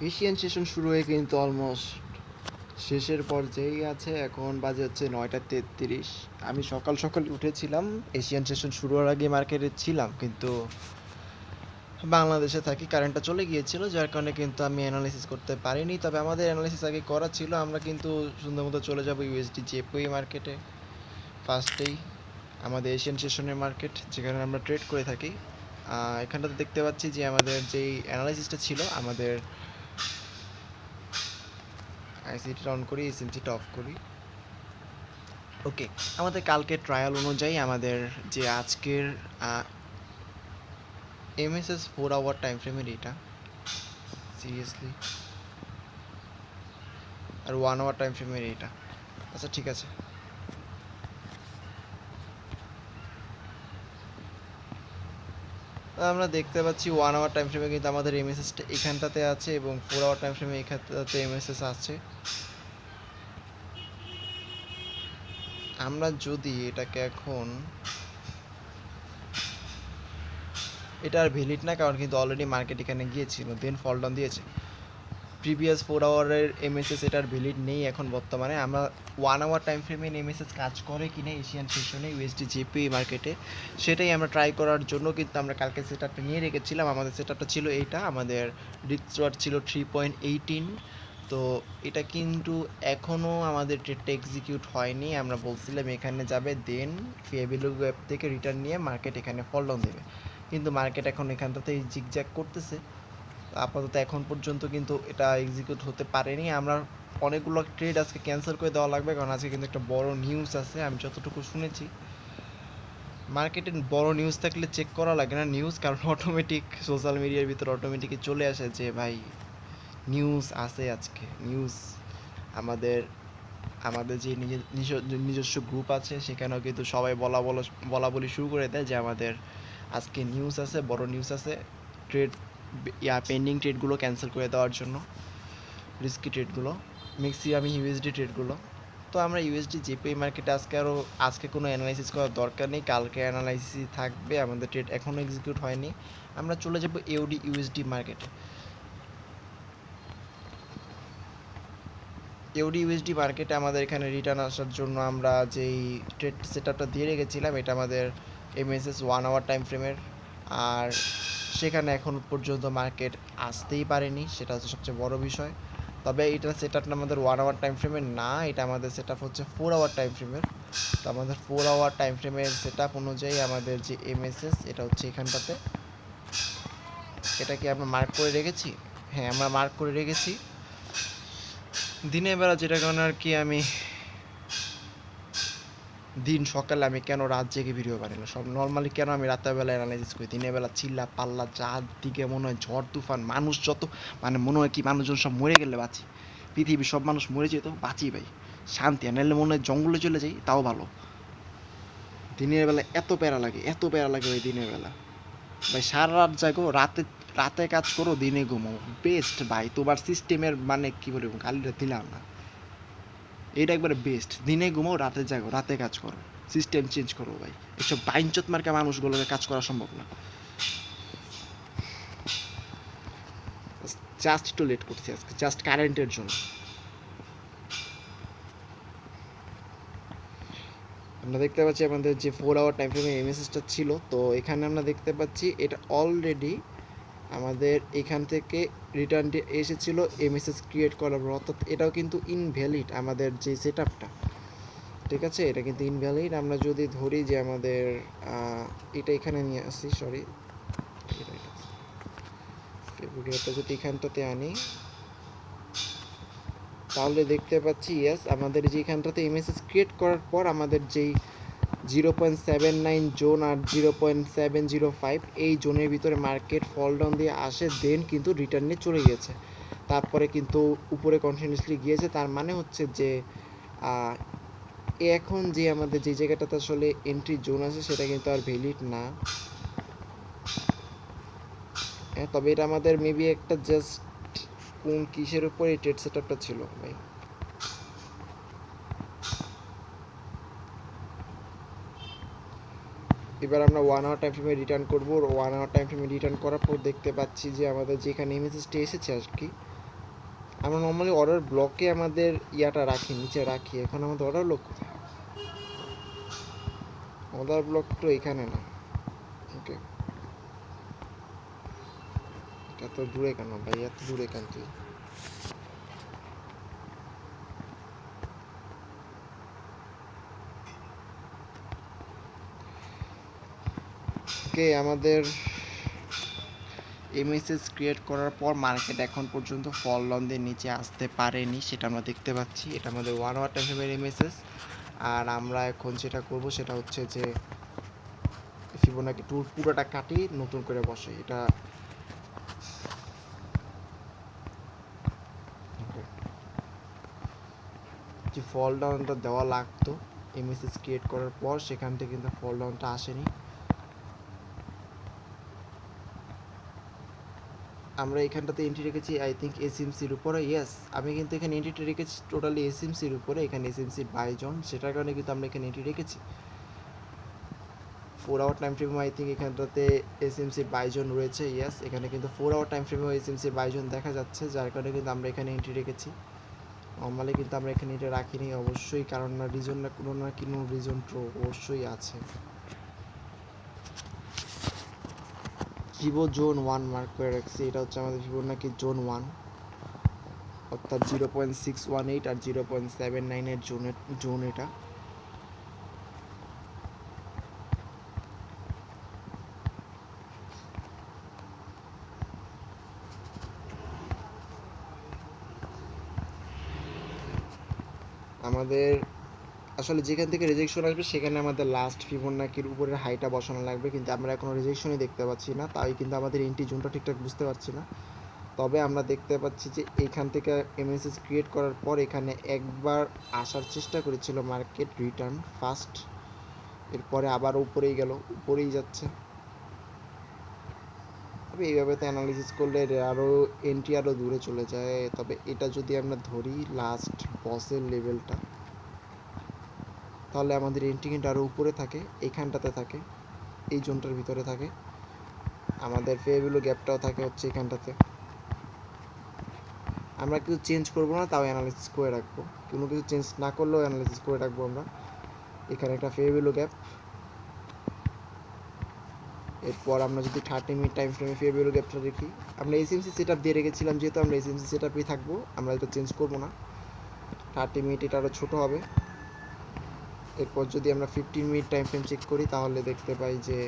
Asian session শুরু হয়ে কিন্তু অলমোস্ট শেষের পর্যায়েই আছে। এখন বাজে হচ্ছে নয়টা তেত্রিশ। আমি সকাল সকাল উঠেছিলাম। এশিয়ান সেশন শুরু হওয়ার আগে মার্কেটে ছিলাম। কিন্তু বাংলাদেশে থাকি কারেন্টটা চলে গিয়েছিল, যার কারণে কিন্তু আমি অ্যানালাইসিস করতে পারিনি। তবে আমাদের অ্যানালাইসিস আগে করা ছিল। আমরা কিন্তু সুন্দর মতো চলে যাব ইউএসডি জেপুই মার্কেটে ফার্স্টেই আমাদের এশিয়ান সেশনের মার্কেট যেখানে আমরা ট্রেড করে থাকি। এখানটাতে দেখতে পাচ্ছি যে আমাদের যেই অ্যানালাইসিসটা ছিল, আমাদের আইসিটিটা অন করি এসএমসিটা অফ করি। ওকে আমাদের কালকে ট্রায়াল অনুযায়ী আমাদের যে আজকের এমএসএস ফোর আওয়ার টাইম ফ্রেমের এটা সিরিয়াসলি আর ওয়ান আওয়ার টাইম ফ্রেমের এটা আচ্ছা ঠিক আছে। আমরা দেখতে পাচ্ছি ওয়ান আওয়ার টাইম ফ্রেমে কিন্তু আমাদের এমএসএসটা এখানটাতে আছে এবং ফোর আওয়ার টাইম ফ্রেমে এখানটাতে এমএসএস আছে। আমরা যদি এটাকে এখন এটা আর ভ্যালিড না, কারণ কিন্তু অলরেডি মার্কেট এখানে গিয়েছিল দেন ফল ডাউন দিয়েছে। প্রিভিয়াস ফোর আওয়ারের এমএসএস এটার ভ্যালিড নেই এখন বর্তমানে। আমরা ওয়ান আওয়ার টাইম ফ্রেমে এমএসএস কাজ করে কি না এশিয়ান সেশনে ইউএসডি জেপি মার্কেটে সেটাই আমরা ট্রাই করার জন্য কিন্তু আমরা কালকে সেট আপটা নিয়ে রেখেছিলাম। আমাদের সেট আপটা ছিল এইটা, আমাদের রিচওয়ার্ড ছিল থ্রি পয়েন্ট এইটিন তো এটা কিন্তু এখনও আমাদের ট্রেডটা এক্সিকিউট হয়নি। আমরা বলছিলাম এখানে যাবে দেন ফিয়াবিলু ওয়েব থেকে রিটার্ন নিয়ে মার্কেট এখানে ফল দেবে। কিন্তু মার্কেট এখন এখানটাতেই জিগজ্যাগ করতেছে। আপাতত এখন পর্যন্ত কিন্তু এটা এক্সিকিউট হতে পারেনি। আমরা অনেকগুলো ট্রেড আজকে ক্যান্সেল করে দেওয়া লাগবে, কারণ আজকে কিন্তু একটা বড় নিউজ আছে, আমি যতটুকু শুনেছি। মার্কেটে বড় নিউজ থাকলে চেক করা লাগে না নিউজ কারণ অটোমেটিক সোশ্যাল মিডিয়ার ভিতর অটোমেটিকই চলে আসে যে, ভাই নিউজ আছে আজকে নিউজ আমাদের আমাদের যে নিজস্ব গ্রুপ আছে, সেখানেও কিন্তু সবাই বলা বলা বলা বলি শুরু করে দেয় যে, আমাদের আজকে নিউজ আছে, বড় নিউজ আছে ট্রেড ইয়া পেন্ডিং ট্রেডগুলো ক্যান্সেল করে দেওয়ার জন্য রিস্কি ট্রেডগুলো ম্যাক্সিমাম ইউএসডি ট্রেডগুলো তো আমরা ইউএসডি জেপিআই মার্কেটে আজকে আরও আজকে কোনো অ্যানালাইসিস করার দরকার নেই, কালকে অ্যানালাইসিস থাকবে, আমাদের ট্রেড এখনও এক্সিকিউট হয়নি। আমরা চলে যাব ইউডি ইউএসডি মার্কেটে ইউডি ইউএসডি মার্কেটে আমাদের এখানে রিটার্ন আসার জন্য আমরা যেই ট্রেড সেট দিয়ে রেখেছিলাম, এটা আমাদের এমএসএস ওয়ান আওয়ার টাইম ফ্রেমের আর সেখানে এখন পর্যন্ত মার্কেট আসতেই পারেনি, সেটা হচ্ছে সবচেয়ে বড় বিষয়। তবে এটা সেট আপটা আমাদের ওয়ান আওয়ার টাইম ফ্রেমের না, এটা আমাদের সেট হচ্ছে ফোর আওয়ার টাইম ফ্রেমের তো আমাদের ফোর আওয়ার টাইম ফ্রেমের সেট অনুযায়ী আমাদের যে এমএসএস এটা হচ্ছে এখানটাতে। এটা কি আমরা মার্ক করে রেখেছি? হ্যাঁ আমরা মার্ক করে রেখেছি। দিনের বেলা যেটা কারণে আর কি আমি দিন সকালে আমি কেন রাত জেগে ভিডিও না? সব নর্মালি কেন আমি রাতের বেলা অ্যানালাইসিস করি? দিনের বেলা চিল্লা পাল্লা চার দিকে মনে হয় ঝড়, তুফান, মানুষ যত মানে মনে হয় কি মানুষজন সব মরে গেলে বাঁচি। পৃথিবীর সব মানুষ মরে যেত বাঁচি ভাই শান্তি নাহলে মনে হয় জঙ্গলে চলে যাই, তাও ভালো। দিনের বেলা এত প্যারা লাগে, এত প্যারা লাগে ওই দিনের বেলা। ভাই সারা রাত জাগো, রাতে রাতে কাজ করো, দিনে ঘুমাও। বেস্ট ভাই, তোমার সিস্টেমের মানে কি বলব কালিটা দিলাম না। এটা একবারে বেস্ট দিনে ঘুমাও, রাতে জাগো, রাতে কাজ করো। সিস্টেম চেঞ্জ করো ভাই। এসব বাইনচত মার্কা মানুষগুলোকে কাজ করা সম্ভব না। জাস্ট একটু লেট করছি আজকে জাস্ট কারেন্টের জন্য। আমরা দেখতে পাচ্ছি আমাদের যে ফোর আওয়ার টাইম ফ্রেমে এমএসএসটা ছিল, তো এখানে আমরা দেখতে পাচ্ছি এটা অলরেডি আমাদের এখান থেকে রিটার্ন এসেছিল এমএসএস ক্রিয়েট করার পর, অর্থাৎ এটাও কিন্তু ইনভ্যালিড আমাদের যে সেট ঠিক আছে? এটা কিন্তু ইনভ্যালিড আমরা যদি ধরি যে আমাদের এটা এখানে নিয়ে আসি সরি যদি এখানটাতে আনি, তাহলে দেখতে পাচ্ছি ইয়েস আমাদের যে এখানটাতে এমএসএস ক্রিয়েট করার পর আমাদের যেই zero point seven nine zone আর zero point seven zero five এই জোনের ভিতরে মার্কেট ফল ডাউন দিয়ে আসে দেন কিন্তু রিটার্নে চলে গিয়েছে। তারপরে কিন্তু উপরে কন্টিনিউসলি গিয়েছে, তার মানে হচ্ছে যে এখন যে আমাদের যে জায়গাটাতে আসলে এন্ট্রি জোন আছে, সেটা কিন্তু আর ভ্যালিড না। হ্যাঁ তবে এটা আমাদের মেবি একটা জাস্ট কোন কিসের উপর ট্রেড সেটআপটা ছিল, ভাই? এবার আমরা ওয়ান আওয়ার টাইম ফ্রেমে রিটার্ন করব। ওয়ান আওয়ার টাইম ফ্রেমে রিটার্ন করার পর দেখতে পাচ্ছি যে আমাদের যেখানে এমএসএসটি এসেছে আর কি আমরা নর্মালি অর্ডার ব্লকে আমাদের ইয়াটা রাখি, নিচে রাখি। এখন আমাদের অর্ডার ব্লক কোথায়? অর্ডার ব্লক তো এখানে না। ওকে এত দূরে কেন ভাই? এত দূরে কেন তুই? ওকে আমাদের এমএসএস ক্রিয়েট করার পর মার্কেট এখন পর্যন্ত ফল লন্ডের নিচে আসতে পারেনি, সেটা আমরা দেখতে পাচ্ছি। এটা আমাদের ওয়ান আওয়ার টাইমের এমএসএস আর আমরা এখন যেটা করব, সেটা হচ্ছে যে ফিবোনাকি টুর পুরোটা কাটি নতুন করে বসে এটা. যে ফল ডাউনটা দেওয়া লাগতো এমএসএস ক্রিয়েট করার পর, সেখান থেকে কিন্তু ফল ডাউনটা আসেনি। আমরা এখানটাতে এন্ট্রি রেখেছি আই থিঙ্ক এসএমসির উপরে ইয়েস আমি কিন্তু এখানে এন্ট্রিটা রেখেছি টোটালি এসএমসির উপরে, এখানে এসএমসির বাইজন সেটার কারণে কিন্তু আমরা এখানে এন্ট্রি রেখেছি। ফোর আওয়ার টাইম ফ্রেমে আই থিঙ্ক এখানটাতে এসএমসির বাইজন রয়েছে ইয়েস এখানে কিন্তু ফোর আওয়ার টাইম ফ্রেমেও এসএমসির বাইজন দেখা যাচ্ছে, যার কারণে কিন্তু আমরা এখানে এন্ট্রি রেখেছি। নর্মালি কিন্তু আমরা এখানে এটা রাখিনি, অবশ্যই, কারণ না রিজন না, কোনো না, কোনো রিজন তো অবশ্যই আছে। ভিভো জোন ওয়ান মার্ক করে রাখছি এটা হচ্ছে আমাদের ভিভো নাকি জোন ওয়ান অর্থাৎ zero point six one eight আর জিরো পয়েন্ট সেভেন নাইনের জোনের জোন এটা। আমাদের আসলে যেখান থেকে রিজেকশন আসবে, সেখানে আমাদের লাস্ট ফিবোনাকির উপরের হাইটা বসানো লাগবে। কিন্তু আমরা এখনও রিজেকশনই দেখতে পাচ্ছি না। তাই কিন্তু আমাদের এন্ট্রি জোনটা ঠিকঠাক বুঝতে পারছি না। তবে আমরা দেখতে পাচ্ছি যে এখান থেকে এমএসএস ক্রিয়েট করার পর এখানে একবার আসার চেষ্টা করেছিল মার্কেট রিটার্ন ফার্স্ট এরপরে আবার উপরেই গেল, উপরেই যাচ্ছে। তবে এইভাবে তো অ্যানালিসিস করলে আরও এন্ট্রি আরও দূরে চলে যায়। তবে এটা যদি আমরা ধরি লাস্ট বসের লেভেলটা তাহলে আমাদের কিন্তু আরও উপরে থাকে এইখানটাতে থাকে, এই জোনটার ভিতরে থাকে। আমাদের ফেভিলো গ্যাপটাও থাকে হচ্ছে এখানটাতে। আমরা কিছু চেঞ্জ করব না, তাও অ্যানালিসিস করে রাখব। কোনো কিছু চেঞ্জ না করলেও অ্যানালিসিস করে রাখব আমরা। এখানে একটা ফেভিলো গ্যাপ এরপর আমরা যদি থার্টি মিনিট টাইম ফ্রেমে ফেভিলো গ্যাপটা দেখি, আমরা এসএমসি সেট আপ দিয়ে রেখেছিলাম, যেহেতু আমরা এসএমসি সেট আপই থাকব, আমরা এটা চেঞ্জ করব না। থার্টি মিনিট এটা আরও ছোটো হবে। এরপর যদি আমরা fifteen minute time frame check করি, তাহলে দেখতে পাই যে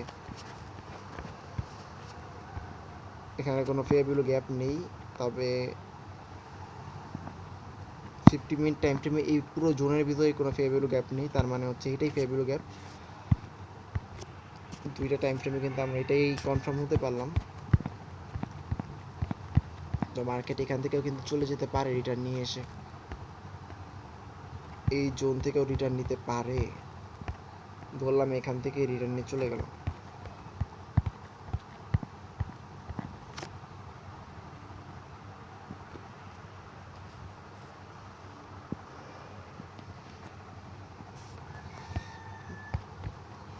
এখানে কোনো ফেয়াবিলো গ্যাপ নেই। তবে ফিফটি মিনিট টাইম ফ্রেমে এই পুরো জোনের ভিতরে কোনো ফেয়াবিলো গ্যাপ নেই। তার মানে হচ্ছে এটাই ফেয়াবিলো গ্যাপ দুইটা টাইম ফ্রেমে কিন্তু আমরা এটাই কনফার্ম হতে পারলাম। তো মার্কেট এখান থেকেও কিন্তু চলে যেতে পারে রিটার্ন নিয়ে এসে। এই জোন থেকেও রিটার্ন নিতে পারে। ধরলাম এখান থেকে রিটার্ন নিয়ে চলে গেল।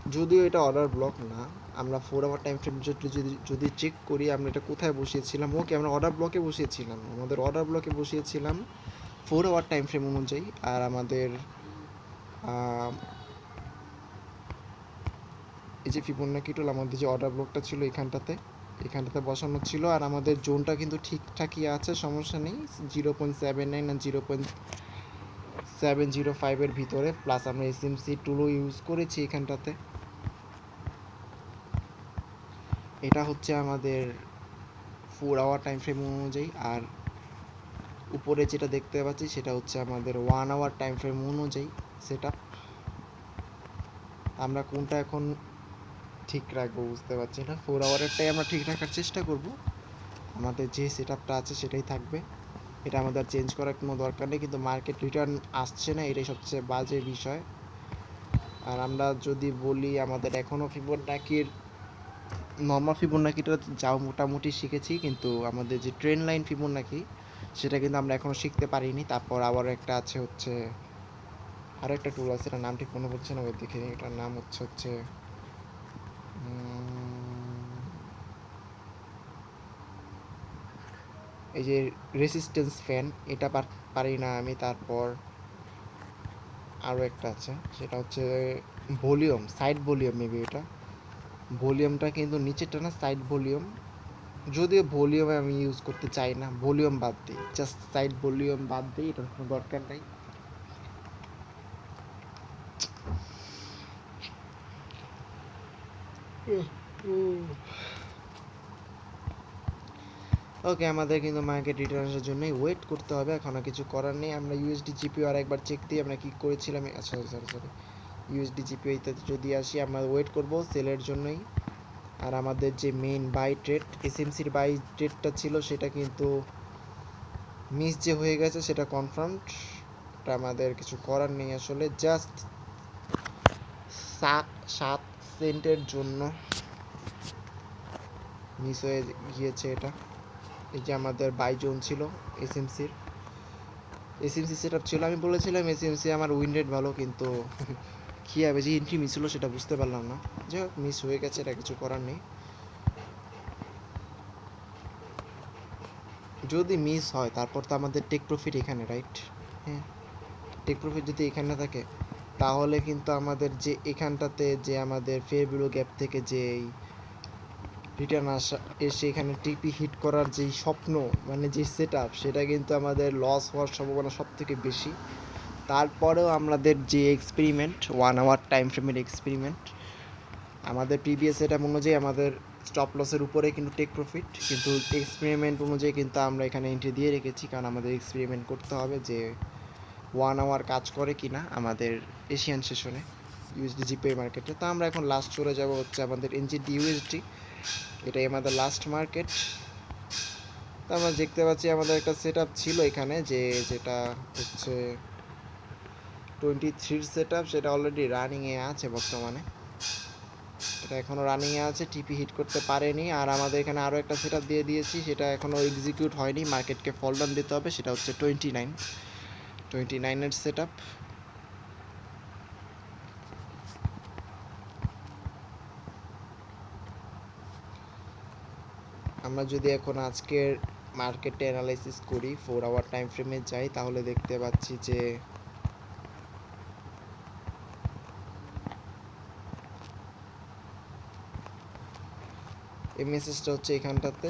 যদিও এটা অর্ডার ব্লক না, আমরা ফোর আওয়ার টাইম ফ্রেম যদি যদি চেক করি, আমরা এটা কোথায় বসিয়েছিলাম? ওকে আমরা অর্ডার ব্লকে বসিয়েছিলাম। আমাদের অর্ডার ব্লকে বসিয়েছিলাম ফোর আওয়ার টাইম ফ্রেম অনুযায়ী, আর আমাদের এই যে ফিবোনাকি টুল আমাদের যে অর্ডার ব্লকটা ছিল এখানটাতে এখানটাতে বসানো ছিল, আর আমাদের জোনটা কিন্তু ঠিকঠাকই আছে, সমস্যা নেই জিরো পয়েন্ট সেভেন নাইন আর জিরো পয়েন্ট সেভেন জিরো ফাইভের ভিতরে প্লাস আমরা এসএমসি টুলও ইউজ করেছি এখানটাতে। এটা হচ্ছে আমাদের ফোর আওয়ার টাইম ফ্রেম অনুযায়ী, আর উপরে যেটা দেখতে পাচ্ছি সেটা হচ্ছে আমাদের ওয়ান আওয়ার টাইম ফ্রেম অনুযায়ী সেটা আমরা কোনটা এখন ঠিক রাখব বুঝতে পারছি না। ফোর আওয়ারেরটাই আমরা ঠিক রাখার চেষ্টা করব। আমাদের যে সেট আছে সেটাই থাকবে। এটা আমাদের চেঞ্জ করার কোনো দরকার নেই, কিন্তু মার্কেট রিটার্ন আসছে না, এটাই সবচেয়ে বাজে বিষয়। আর আমরা যদি বলি আমাদের এখনও ফিবোনাকির নর্মাল ফিবোনাকিটা যাও মোটামুটি শিখেছি, কিন্তু আমাদের যে ট্রেন লাইন ফিবোনাকি সেটা কিন্তু আমরা এখনও শিখতে পারিনি। তারপর আবার একটা আছে হচ্ছে আরও একটা টুল আছে, এটার নাম ঠিক মনে পড়ছে না, ওই দেখে এটার নাম হচ্ছে হচ্ছে এই যে রেসিস্টেন্স ফ্যান এটা পার- না আমি, তারপর আরও একটা আছে, সেটা হচ্ছে ভলিউম সাইড ভলিউম মেবি এটা। ভলিউমটা কিন্তু নিচেরটা না সাইড ভলিউম যদিও ভলিউমে আমি ইউজ করতে চাই না, ভলিউম বাদ দিই। জাস্ট সাইড ভলিউম বাদ দিই, এটার কোনো দরকার নাই। ওকে আমাদের কিন্তু মার্কেট রিটার্নের জন্যই ওয়েট করতে হবে, এখন কিছু করার নেই। আমরা ইউএসডি জিপিও আর একবার চেক দিই, আমরা কি করেছিলাম। সরি সরি সরি ইউএসডি জিপিও ইত্যাদি যদি আসি, আমরা ওয়েট করব সেলের জন্যই। আর আমাদের যে মেইন বাই ট্রেড এসএমসির বাই ট্রেডটা ছিল সেটা কিন্তু মিস যে হয়ে গেছে সেটা কনফার্মড আমাদের কিছু করার নেই আসলে জাস্ট সাত সাত সেন্টের জন্য মিস হয়ে গিয়েছে এটা। এই যে আমাদের বাই জোন ছিল এসএমসির এসএমসি সেট ছিল, আমি বলেছিলাম এসএমসি আমার উইন রেট ভালো, কিন্তু কী হবে, যে এন্ট্রি মিস হলো সেটা বুঝতে পারলাম না। যাই হোক মিস হয়ে গেছে, এটা কিছু করার নেই। যদি মিস হয়, তারপর তো আমাদের টেক প্রফিট এখানে রাইট হ্যাঁ টেক প্রফিট যদি এখানে থাকে, তাহলে কিন্তু আমাদের যে এখানটাতে যে আমাদের ফেয়ার বিলো গ্যাপ থেকে যে রিটার্ন আসা, এসে এখানে টিপি হিট করার যেই স্বপ্ন মানে যে সেট সেটা কিন্তু আমাদের লস হওয়ার সম্ভাবনা সব থেকে বেশি। তারপরেও আমাদের যে এক্সপেরিমেন্ট ওয়ান আওয়ার টাইম ফ্রেমের এক্সপেরিমেন্ট আমাদের প্রিভিয়াস সেট অনুযায়ী আমাদের স্টপ লসের উপরে কিন্তু টেক প্রফিট কিন্তু এক্সপেরিমেন্ট অনুযায়ী কিন্তু আমরা এখানে এন্ট্রি দিয়ে রেখেছি, কারণ আমাদের এক্সপেরিমেন্ট করতে হবে যে ওয়ান আওয়ার কাজ করে কি না আমাদের এশিয়ান সেশনে ইউএসডি জিপে মার্কেটে তো আমরা এখন লাস্ট চলে যাব হচ্ছে আমাদের এনজিডি ইউএসডি এটাই আমাদের লাস্ট মার্কেট তো আমরা দেখতে পাচ্ছি আমাদের একটা সেট ছিল এখানে যে, যেটা হচ্ছে টোয়েন্টি থ্রির সেট সেটা অলরেডি রানিংয়ে আছে বর্তমানে। এটা এখনও রানিংয়ে আছে টিপি হিট করতে পারেনি। আর আমাদের এখানে আরও একটা সেট দিয়ে দিয়েছি, সেটা এখনও এক্সিকিউট হয়নি মার্কেটকে ফল ডাউন দিতে হবে, সেটা হচ্ছে টোয়েন্টি নাইন টোয়েন্টি নাইনের সেট আমরা যদি এখন আজকের মার্কেটে অ্যানালাইসিস করি ফোর আওয়ার টাইম ফ্রেমে যাই, তাহলে দেখতে পাচ্ছি যে এই মেসেজটা হচ্ছে এখানটাতে,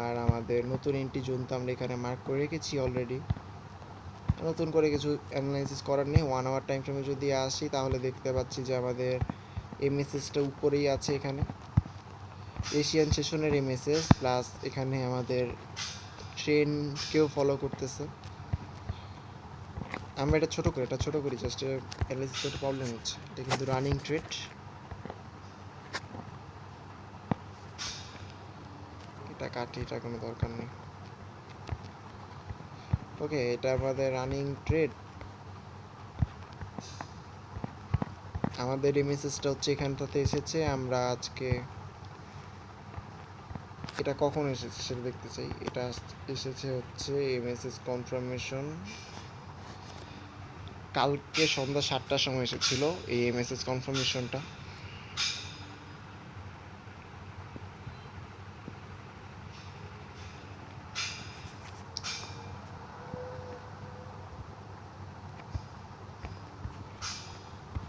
আর আমাদের নতুন এন্ট্রি জোন তো আমরা এখানে মার্ক করে রেখেছি অলরেডি নতুন করে কিছু অ্যানালাইসিস করার নেই ওয়ান আওয়ার টাইম ফ্রেমে যদি আসি, তাহলে দেখতে পাচ্ছি যে আমাদের মেসেজটা উপরেই আছে এখানে। এশিয়ান সেশনের মেসেজ প্লাস এখানে আমাদের ট্রেনকেও ফলো করতেছে। আমরা এটা ছোটো করি, এটা ছোটো করি জাস্ট অ্যানালাইসিস প্রবলেম হচ্ছে। এটা কিন্তু রানিং ট্রেড কাটি কোনো দরকার নেই। ওকে এটা আমাদের রানিং ট্রেড আমাদের এই মেসেজটা হচ্ছে এখানটাতে এসেছে, আমরা আজকে এটা কখন এসেছে সেটা দেখতে চাই। এটা এসেছে হচ্ছে এমএসএস কনফার্মেশন কালকে সন্ধ্যা সাতটার সময় এসেছিল এই এমএসএস কনফার্মেশনটা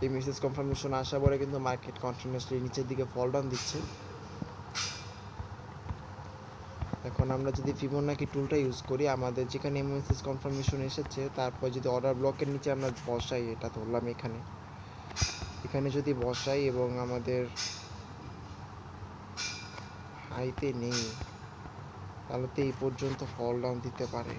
এই মেসেজ কনফার্মেশন আসা পরে কিন্তু মার্কেট কন্টিনিউয়াসলি নিচের দিকে ফল ডাউন দিচ্ছে। এখন আমরা যদি ফিবোনাকি টুলটা ইউজ করি, আমাদের যেখানে এমএসএস কনফার্মেশন এসেছে, তারপর যদি অর্ডার ব্লকের নিচে আমরা বসাই, এটা ধরলাম এখানে। এখানে যদি বসাই এবং আমাদের হাইতে নেই, তাহলে তো এই পর্যন্ত ফল ডাউন দিতে পারে।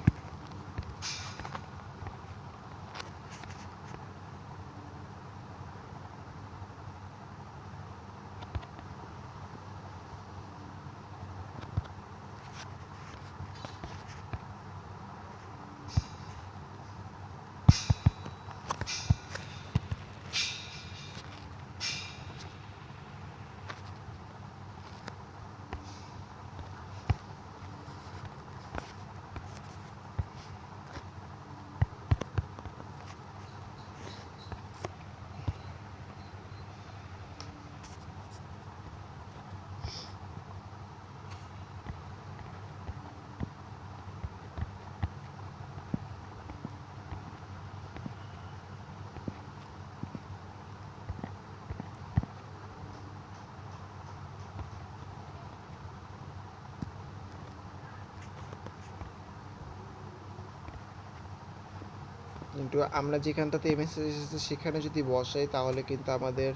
কিন্তু আমরা যেখানটাতে এমএসএস এসেছে, সেখানে যদি বসাই, তাহলে কিন্তু আমাদের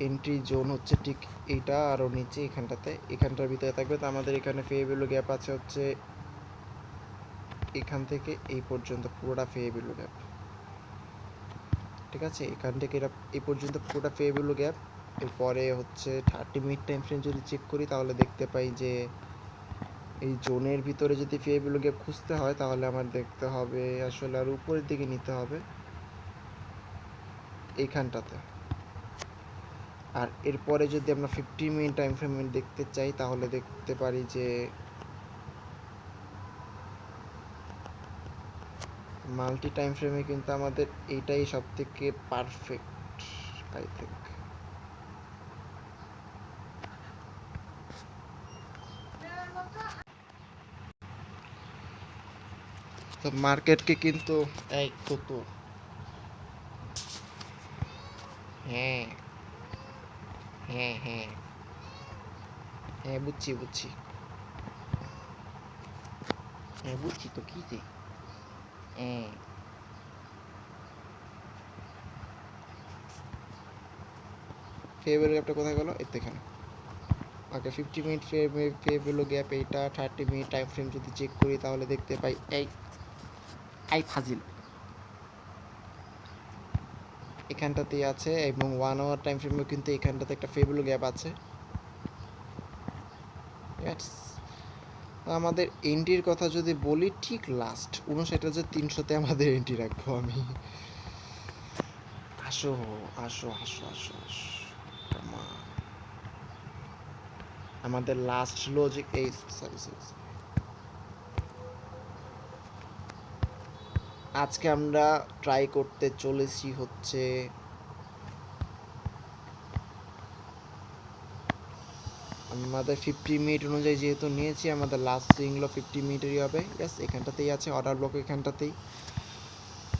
এন্ট্রি জোন হচ্ছে ঠিক এইটা আরও নিচে এখানটাতে, এখানটার ভিতরে থাকবে। তো আমাদের এখানে ফে ভ্যালু গ্যাপ আছে হচ্ছে এখান থেকে এই পর্যন্ত, পুরোটা ফে ভ্যালু গ্যাপ ঠিক আছে? এখান থেকে এটা এই পর্যন্ত পুরোটা ফে ভ্যালু গ্যাপ এরপরে হচ্ছে থার্টি মিনিট টাইম ফ্রেম যদি চেক করি, তাহলে দেখতে পাই যে এই জোনের ভিতরে যদি গ্যাপ খুঁজতে হয়, তাহলে আমার দেখতে হবে আসলে আর উপরের দিকে নিতে হবে। এইখানটাতে। আর এরপরে যদি আমরা ফিফটি মিনিট টাইম ফ্রেম দেখতে চাই, তাহলে দেখতে পারি যে মাল্টি টাইম ফ্রেমে কিন্তু আমাদের এইটাই সব থেকে পারফেক্ট আই থিঙ্ক তো মার্কেটকে কিন্তু এই তো হ্যাঁ হ্যাঁ হ্যাঁ। হ্যাঁ বুঝছি বুঝছি। হ্যাঁ বুঝছি তো কি যে। হ্যাঁ। ফেভার গ্যাপটা কোথায় গেল? এই তো এখানে। Okay fifty minute fair value gap এইটা থার্টি মিনিট টাইম ফ্রেম যদি চেক করি তাহলে দেখতে পাই। এই এই ফাজিল। এখানটাতেই আছে এবং ওয়ান আওয়ার টাইম ফ্রেমেও কিন্তু এখানটাতে একটা ফেভেলো গ্যাপ আছে. আমাদের এন্ট্রির কথা যদি বলি, ঠিক লাস্ট উনষাট হাজার তিনশোতে আমাদের এন্ট্রি রাখব আমি। আসো আসো আসো আসো আসো আমাদের লাস্ট লজিক এই সরি সরি আজকে আমরা ট্রাই করতে চলেছি হচ্ছে আমাদের ফিফটি মিনিট অনুযায়ী যেহেতু নিয়েছি, আমাদের লাস্ট সুইংগুলো ফিফটি মিনিটেরই হবে। ইয়াস এখানটাতেই আছে অর্ডার ব্লক এখানটাতেই।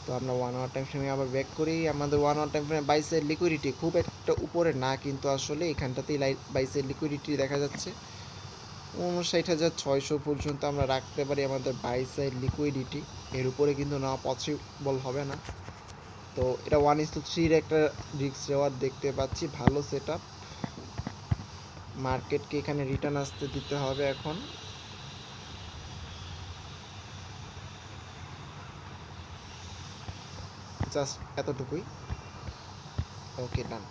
তো আমরা ওয়ান আওয়ার টাইম ফ্রেমে আবার ব্যাক করি। আমাদের ওয়ান আওয়ার টাইম ফ্রেমে বাইসের লিকুইডিটি খুব একটা উপরে না, কিন্তু আসলে এখানটাতেই বাইসের লিকুইডিটি দেখা যাচ্ছে। উনষাট হাজার ছয়শো পর্যন্ত আমরা রাখতে পারি আমাদের বাইসের লিকুইডিটি এর উপরে কিন্তু নেওয়া পসিবল হবে না। তো এটা ওয়ান ইস টু থ্রির একটা রিক্স যাওয়ার দেখতে পাচ্ছি, ভালো সেট আপ মার্কেটকে এখানে রিটার্ন আসতে দিতে হবে এখন। জাস্ট এতটুকুই। ওকে ডান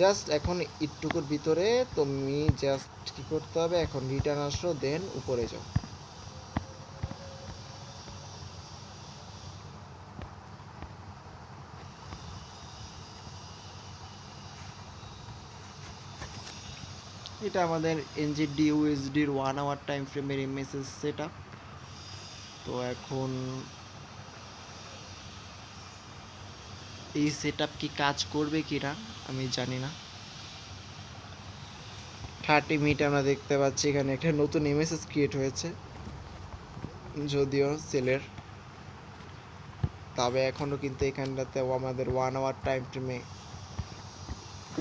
জাস্ট এখন ইটটুকুর ভিতরে তুমি জাস্ট কি করতে হবে? এখন রিটার্ন আসো দেন উপরে যাও। এটা আমাদের এনজিডি ইউএসডির ওয়ান আওয়ার টাইম ফ্রেমের এমএসএস সেট তো এখন এই সেট কি কাজ করবে কি না আমি জানি না। থার্টি মিনিট আমরা দেখতে পাচ্ছি, এখানে একটা নতুন এমএসএস ক্রিয়েট হয়েছে। যদিও সেলের। তবে এখনও কিন্তু এখানটাতে আমাদের ওয়ান আওয়ার টাইম ফ্রেমে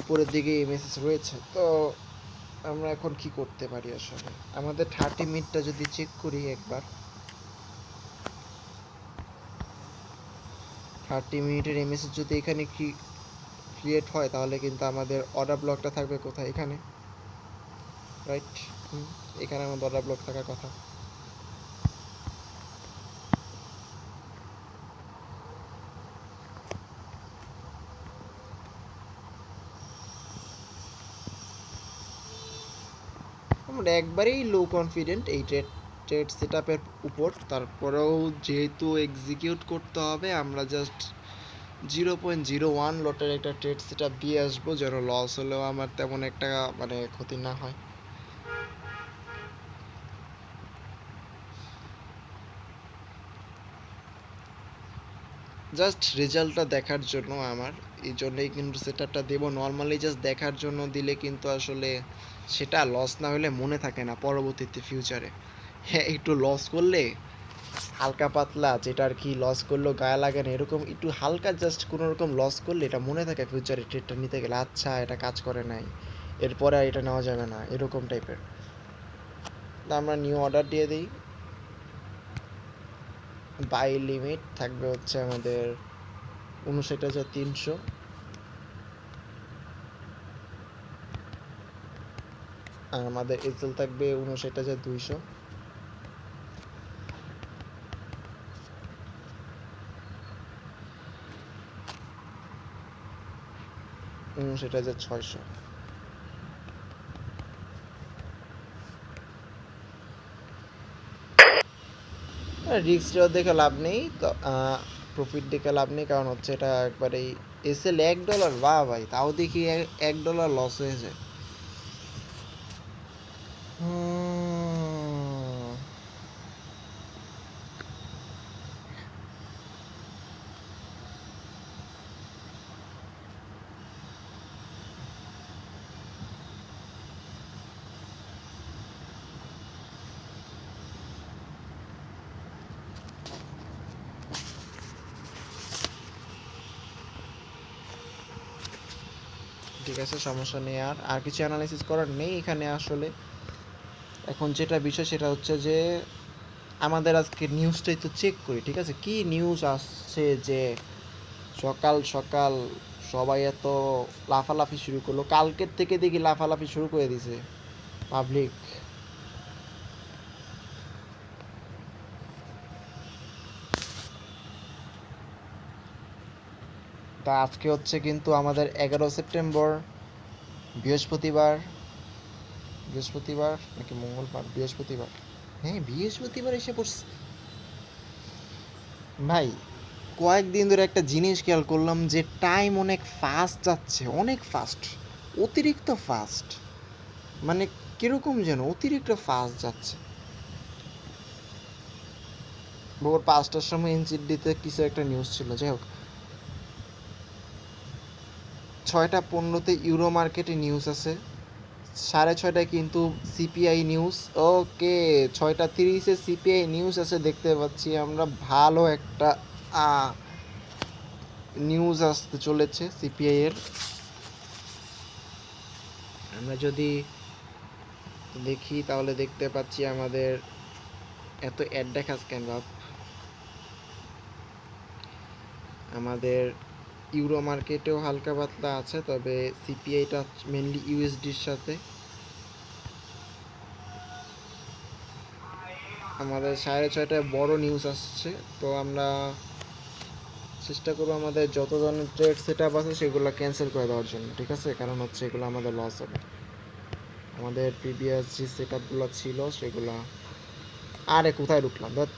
উপরের দিকে এমএসএস রয়েছে, তো আমরা এখন কি করতে পারি আসলে? আমাদের থার্টি মিনিটটা যদি চেক করি একবার। থার্টি মিনিটের এমএসএস যদি এখানে কি ক্রিয়েট হয়, তাহলে কিন্তু আমাদের অর্ডার ব্লকটা থাকবে কোথায়? এখানে। রাইট এখানে আমাদের অর্ডার ব্লক থাকার কথা। একবারেই লো কনফিডেন্ট এই ট্রেড ট্রেড সেট উপর। তারপরেও যেহেতু এক্সিকিউট করতে হবে, আমরা just zero point zero one লটের একটা ট্রেড সেট আপ দিয়ে আসব, যেন লস হলেও আমার তেমন একটা মানে ক্ষতি না হয়। জাস্ট রেজাল্টটা দেখার জন্য আমার, এই জন্যই কিন্তু সেট আপটা দেবো। নর্মালি জাস্ট দেখার জন্য দিলে কিন্তু আসলে সেটা লস না হলে মনে থাকে না পরবর্তীতে ফিউচারে হ্যাঁ একটু লস করলে হালকা পাতলা যেটা আর কি লস করলেও গায়ে লাগে না, এরকম একটু হালকা জাস্ট কোনো রকম লস করলে এটা মনে থাকে ফিউচারে ট্রেডটা নিতে গেলে আচ্ছা এটা কাজ করে নাই, এরপরে আর এটা নেওয়া যাবে না, এরকম টাইপের আমরা নিউ অর্ডার দিয়ে দিই। বাই লিমিট থাকবে হচ্ছে আমাদের উনষাট হাজার তিনশো। আর আমাদের এসএল থাকবে উনষাট হাজার দুইশো। উনষাট হাজার ছয়শো। রিক্সটাও দেখে লাভ নেই তো প্রফিট দেখে লাভ নেই কারণ হচ্ছে এটা একবারেই এসএল এক ডলার বা ভাই তাও দেখি এক- ডলার লস হয়েছে। হুম, ঠিক আছে, সমস্যা নেই আর আর কিছু অ্যানালাইসিস করার নেই এখানে আসলে। এখন যেটা বিষয় সেটা হচ্ছে যে, আমাদের আজকে নিউজটাই তো চেক করি, ঠিক আছে? কি নিউজ আসছে যে সকাল সকাল সবাই এত লাফালাফি শুরু করল? কালকের থেকে দেখি লাফালাফি শুরু করে দিছে পাবলিক তা আজকে হচ্ছে কিন্তু আমাদের এগারো সেপ্টেম্বর, বৃহস্পতিবার বৃহস্পতিবার নাকি মঙ্গলবার? বৃহস্পতিবার। হ্যাঁ বৃহস্পতিবার এসে পড়ছে। ভাই, কয়েকদিন ধরে একটা জিনিস খেয়াল করলাম যে টাইম অনেক ফাস্ট যাচ্ছে, অনেক ফাস্ট অতিরিক্ত ফাস্ট মানে কীরকম যেন অতিরিক্ত ফাস্ট যাচ্ছে। ভোর পাঁচটার সময় এনসিডিতে কিছু একটা নিউজ ছিল, যাই হোক। ছয়টা পনেরোতে ইউরো মার্কেটে নিউজ আছে। সাড়ে ছয়টায় কিন্তু সিপিআই নিউজ ওকে, ছয়টা তিরিশে সিপিআই নিউজ আছে দেখতে পাচ্ছি আমরা। ভালো একটা নিউজ আসতে চলেছে সিপিআই এর। আমরা যদি দেখি তাহলে দেখতে পাচ্ছি আমাদের এত অ্যাড দেখাস কেন আমাদের ইউরো মার্কেটেও হালকা পাতলা আছে, তবে সিপিআইটা মেনলি ইউএসডির সাথে। আমাদের সাড়ে ছয়টায় বড় নিউজ আসছে, তো আমরা চেষ্টা করব আমাদের যত ধরনের ট্রেড সেট আপ আছে সেগুলো ক্যান্সেল করে দেওয়ার জন্য, ঠিক আছে? কারণ হচ্ছে এগুলো আমাদের লস হবে। আমাদের প্রিভিয়াস যে সেট আপগুলো ছিল সেগুলো আরে কোথায় ঢুকলাম? ধ্যাৎ।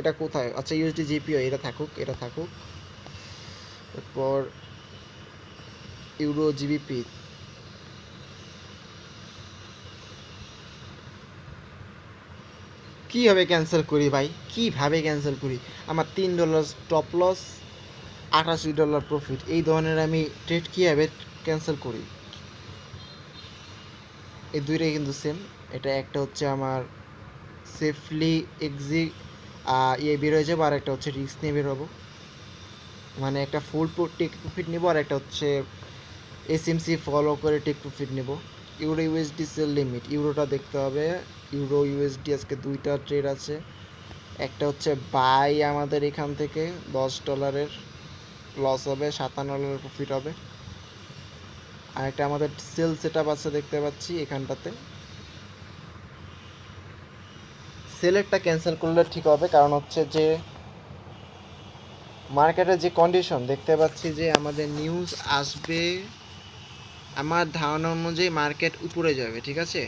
এটা কোথায়? আচ্ছা ইউএসডি জিপিও এটা থাকুক এটা থাকুক। এরপর ইউরো জিবিপি কীভাবে ক্যান্সেল করি ভাই? কীভাবে ক্যান্সেল করি? আমার তিন ডলার স্টপ লস আটাশি ডলার প্রফিট এই ধরনের আমি ট্রেড কীভাবে ক্যান্সেল করি? এই দুইটাই কিন্তু সেম এটা একটা হচ্ছে আমার সেফলি এক্সি ইয়ে বেরোয় যাব আর একটা হচ্ছে রিস্ক নিয়ে বেরোবো মানে একটা ফুল টেক প্রফিট নেব আর একটা হচ্ছে এসএমসি ফলো করে টেক প্রফিট নেব। ইউরো ইউএসডি সেল লিমিট ইউরোটা দেখতে হবে। ইউরো ইউএসডি আজকে দুইটা ট্রেড আছে। একটা হচ্ছে বাই আমাদের এখান থেকে, দশ ডলারের লস হবে, সাতান্ন ডলারের প্রফিট হবে। আর একটা আমাদের সেল সেট আছে দেখতে পাচ্ছি এখানটাতে। সেলেরটা ক্যান্সেল করলে ঠিক হবে, কারণ হচ্ছে যে মার্কেটের যে কন্ডিশন, দেখতে পাচ্ছি যে আমাদের নিউজ আসবে, আমার ধারণা অনুযায়ী মার্কেট উপরে যাবে, ঠিক আছে?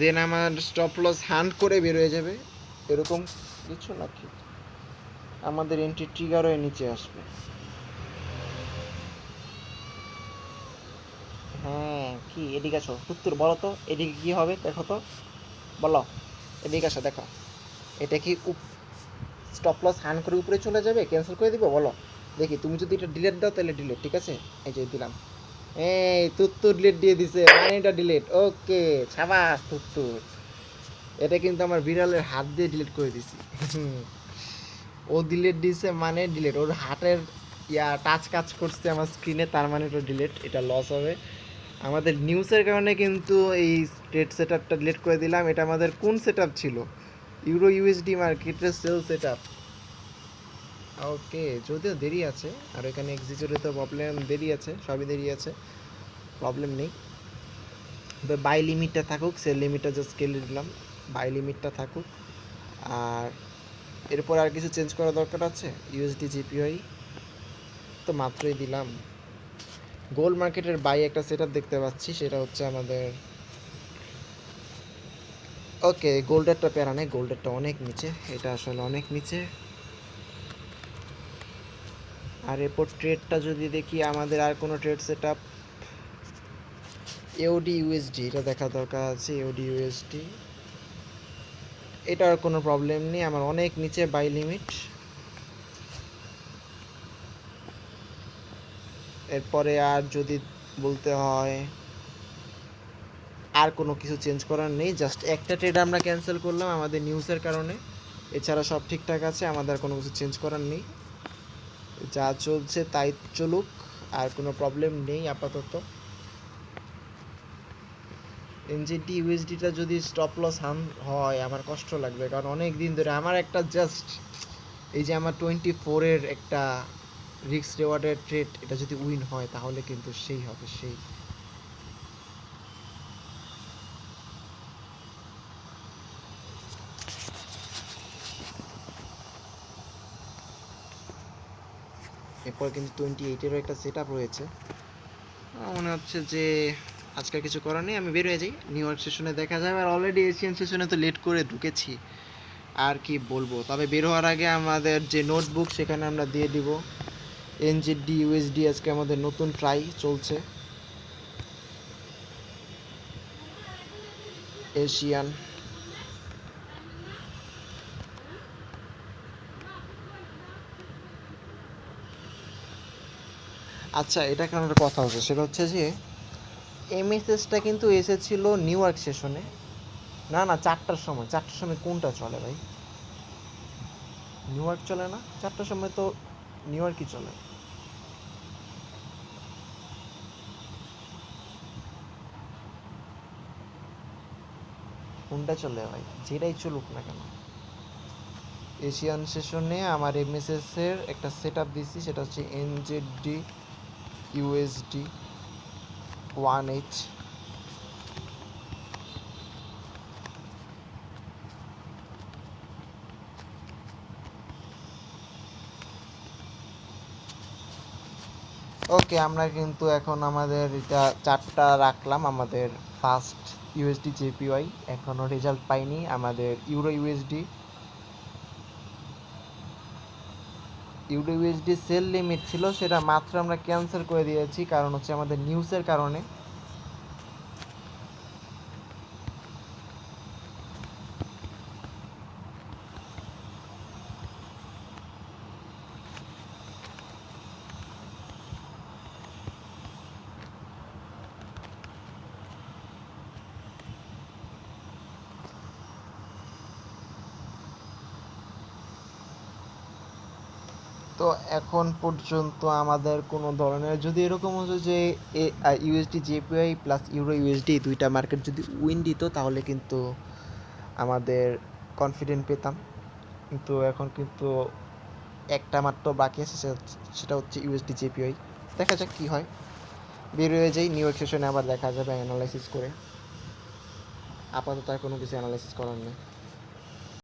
দেন আমার স্টপ লস হান্ড করে বেরোয় যাবে, এরকম কিছু নাকি? আমাদের এন্ট্রি ট্রিগার হয়ে নিচে আসবে। হ্যাঁ কি? এদিকে আসো। উত্তর বলো তো, এদিকে কি হবে? দেখো তো। বলো। এদিকে আসো, দেখো। এটা কি স্টপ লস হান করে উপরে চলে যাবে? ক্যান্সেল করে দিব? বলো। দেখি, তুমি যদি এটা ডিলেট দাও, তাহলে ডিলেট ঠিক আছে? এই যে দিলাম। এই তুত্তুর ডিলেট দিয়ে দিছে মানে এটা ডিলেট ওকে সাবাস তুত্তুর এটা কিন্তু আমার বিড়ালের হাত দিয়ে ডিলিট করে দিছি। ও ডিলেট দিছে মানে ডিলেট ওর হাতের ইয়া টাচ কাজ করছে আমার স্ক্রিনে তার মানে এটা ডিলিট এটা লস হবে। আমাদের নিউজের কারণে কিন্তু এই ট্রেড সেট আপটা ডিলিট করে দিলাম। এটা আমাদের কোন সেট ছিল? ইউরো ইউএসডি মার্কেটের সেল সেট আপ ওকে যদিও দেরি আছে, আর এখানে এক্সিকিউটিভ তো প্রবলেম দেরি আছে, সবই দেরি আছে প্রবলেম নেই। তবে বাই লিমিটটা থাকুক সেল লিমিটটা জাস্ট কেলে দিলাম। বাই লিমিটটা থাকুক। আর এরপর আর কিছু চেঞ্জ করা দরকার আছে? ইউএসডি জিপিআই তো মাত্রই দিলাম। গোল্ড মার্কেটের বাই একটা সেট দেখতে পাচ্ছি, সেটা হচ্ছে আমাদের ওকে গোল্ডেরটা প্যারা নেই গোল্ডেরটা অনেক নিচে, এটা আসলে অনেক নিচে। আর এরপর ট্রেডটা যদি দেখি, আমাদের আর কোনো trade set up AUD USD এটা দেখা দরকার আছে এওডি ইউএসডি এটার কোনো প্রবলেম নেই, আমার অনেক নিচে বাই লিমিট এরপরে আর যদি বলতে হয় আর কোনো কিছু চেঞ্জ করার নেই জাস্ট একটা ট্রেড আমরা ক্যান্সেল করলাম আমাদের নিউজের কারণে। এছাড়া সব ঠিকঠাক আছে, আমাদের কোনো কিছু চেঞ্জ করার নেই। যা চলছে তাই চলুক, আর কোনো প্রবলেম নেই আপাতত। এনজেডি ইউএসডিটা যদি স্টপ লস হান হয়, আমার কষ্ট লাগবে। কারণ অনেক দিন ধরে আমার একটা জাস্ট এই যে আমার টোয়েন্টি ফোরের একটা রিক্স রেওয়ার্ডের ট্রেড এটা যদি উইন হয়, তাহলে কিন্তু সেই হবে সেই। এরপর কিন্তু টোয়েন্টি এইটেরও একটা সেট আপ রয়েছে মনে হচ্ছে যে আজকে কিছু করার নেই, আমি বের হয়ে যাই। নিউ ইয়র্ক সেশনে দেখা যাবে, আর অলরেডি এশিয়ান সেশনে তো লেট করে ঢুকেছি। আর কি বলব? তবে বের হওয়ার আগে আমাদের যে নোটবুক সেখানে আমরা দিয়ে দিব। এনজেডি ইউএসডি আজকে আমাদের নতুন ট্রাই চলছে। এশিয়ান আচ্ছা এটা কারণ একটা কথা হচ্ছে, সেটা হচ্ছে যে এমএসএসটা কিন্তু এসেছিল নিউ ইয়র্ক সেশনে না না, চারটার সময়। চারটার সময় কোনটা চলে ভাই? নিউ ইয়র্ক চলে না? চারটার সময় তো নিউ ইয়র্কই চলে। কোনটা চলে ভাই, যেটাই চলুক না কেন। এশিয়ান সেশনে আমার এমএসএস এর একটা সেট আপ দিছি, সেটা হচ্ছে NZD USD one H okay আমরা কিন্তু এখন আমাদের এটা চারটা রাখলাম, আমাদের ফার্স্ট ইউএসডি জেপিওয়াই এখনও রেজাল্ট পাইনি, আমাদের euro USD euro USD sell limit ছিল, সেটা মাত্র আমরা ক্যান্সেল করে দিয়েছি, কারণ হচ্ছে আমাদের নিউজের কারণে। এখন পর্যন্ত আমাদের কোনো ধরনের যদি এরকম হতো যে USD JPI plus euro USD দুইটা মার্কেট যদি উইন দিত, তাহলে কিন্তু আমাদের কনফিডেন্ট পেতাম। কিন্তু এখন কিন্তু একটা মাত্র বাকি আছে সেটা হচ্ছে ইউএসডি জেপিআই দেখা যাক কী হয়। বের হয়ে যাই নিউ সেশনে আবার দেখা যাবে অ্যানালাইসিস করে। আপাতত আর কোনো কিছু অ্যানালাইসিস করার নেই।